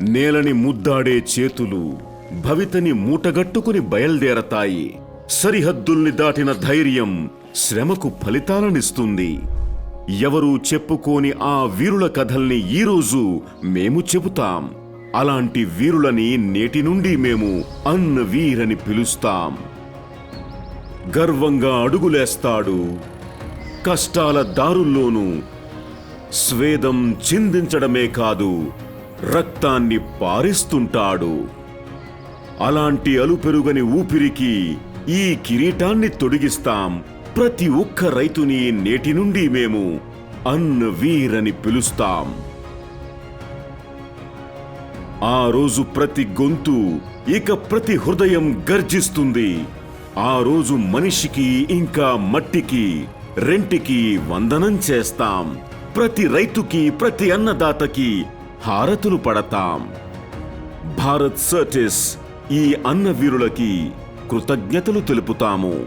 నేలని ముద్దాడే చేతులు భవితని మూటగట్టుకుని బయల్దేరతాయి. సరిహద్దుల్ని దాటిన ధైర్యం శ్రమకు ఫలితాలనిస్తుంది. ఎవరూ చెప్పుకోని ఆ వీరుల కథల్ని ఈరోజు మేము చెబుతాం. అలాంటి వీరులని నేటి నుండి మేము అన్న వీరని పిలుస్తాం. గర్వంగా అడుగులేస్తాడు. కష్టాల దారుల్లోనూ స్వేదం చిందించడమే కాదు. రక్తాన్ని పారిస్తుంటాడు. అలాంటి అలుపెరుగని ఊపిరికి ఈ కిరీటాన్ని తొడిగిస్తాం. ప్రతి ఒక్క రైతుని నేటి నుండి మేము అన్న వీరని పిలుస్తాం. ఆ రోజు ప్రతి గొంతు ఇక ప్రతి హృదయం గర్జిస్తుంది. ఆ రోజు మనిషికి ఇంకా మట్టికి రెంటికి వందనం చేస్తాం. ప్రతి రైతుకి ప్రతి అన్నదాతకి హారతులు పడతాం. భారత్ సర్టిస్ ఈ అన్న వీరులకి కృతజ్ఞతలు తెలుపుతాము.